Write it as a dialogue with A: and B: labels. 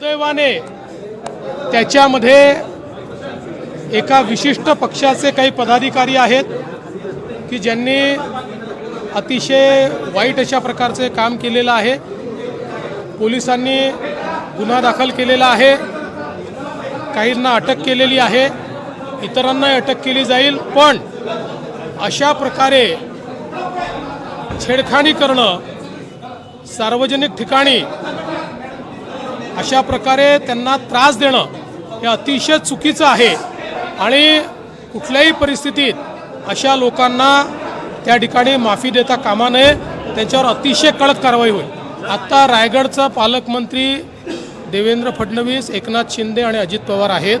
A: दुर्दैवाने त्याच्यामध्ये एका विशिष्ट पक्षाचे काही पदाधिकारी आहेत की ज्यांनी अतिशय वाईट अशा प्रकारचे काम केलेलं आहे. पोलिसांनी गुन्हा दाखल केलेला आहे. काहींना अटक केलेली आहे. इतरांना अटक केली जाईल. पण अशा प्रकारे छेडखानी करणं सार्वजनिक ठिकाणी अशा प्रकारे त्यांना त्रास देणं हे अतिशय चुकीचं आहे. आणि कुठल्याही परिस्थितीत अशा लोकांना त्या ठिकाणी माफी देता कामा नये. त्यांच्यावर अतिशय कडक कारवाई होईल. आत्ता रायगडचा पालकमंत्री देवेंद्र फडणवीस एकनाथ शिंदे आणि अजित पवार आहेत.